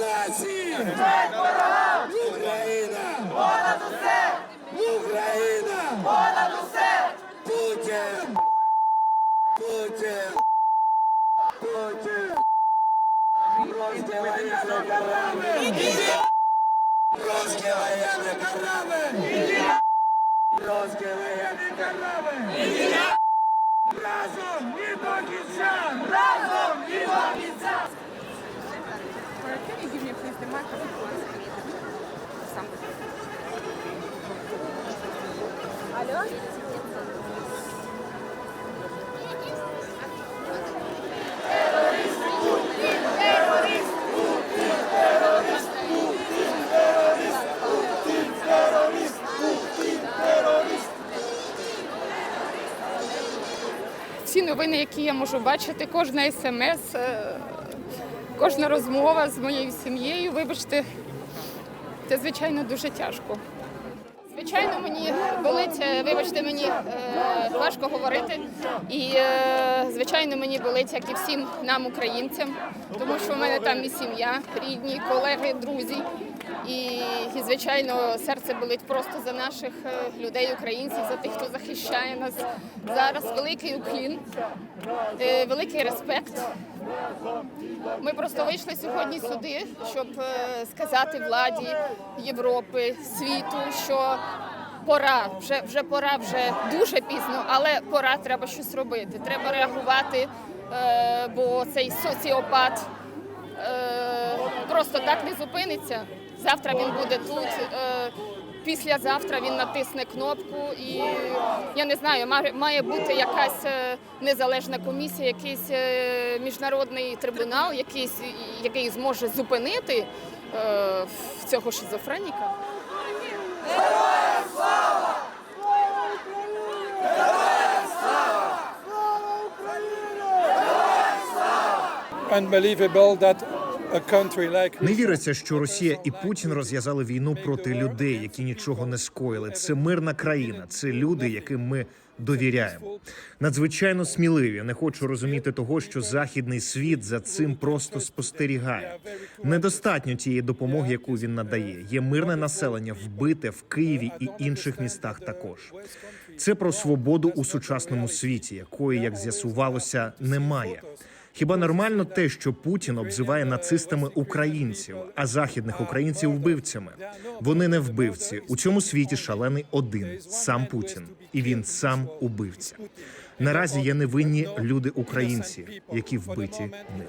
нації! Україна! Понад усе! Україна! Понад усе! Путін! Путін! Путін! Русский военный корабль! Русский военный корабль! Русский военный корабль! Разом і до кінця! Разом і до кінця! Microphone? Somebody. Алло? Всі новини, які я можу бачити, кожна смс, е, кожна розмова з моєю сім'єю, вибачте, це звичайно дуже тяжко. Звичайно, мені болить, е, вибачте, мені е, важко говорити. І е, звичайно, мені болить, як і всім нам, українцям, тому що в мене там і сім'я, рідні, колеги, друзі. І, і звичайно, серце болить просто за наших е, людей, українців, за тих, хто захищає нас зараз. Великий уклін, е, великий респект. Ми просто вийшли сьогодні сюди, щоб е, сказати владі Європи, світу, що пора, вже, вже пора, вже дуже пізно, але пора треба щось робити. Треба реагувати, бо цей соціопат просто так не зупиниться. Завтра він буде тут. Е, Післязавтра він натисне кнопку, і я не знаю, має- бути якась е, незалежна комісія, якийсь е, міжнародний трибунал, якийсь, який зможе зупинити е, цього шизофреніка. unbelievable that Не віриться, що Росія і Путін розв'язали війну проти людей, які нічого не скоїли. Це мирна країна, це люди, яким ми довіряємо. Надзвичайно сміливі. Не хочу розуміти того, що західний світ за цим просто спостерігає. Недостатньо тієї допомоги, яку він надає. Є мирне населення вбите в Києві і інших містах. Також це про свободу у сучасному світі, якої, як з'ясувалося, немає. Хіба нормально те, що Путін обзиває нацистами українців, а західних українців вбивцями? Вони не вбивці. У цьому світі шалений один сам Путін, і він сам убивця. Наразі є невинні люди українці, які вбиті ним.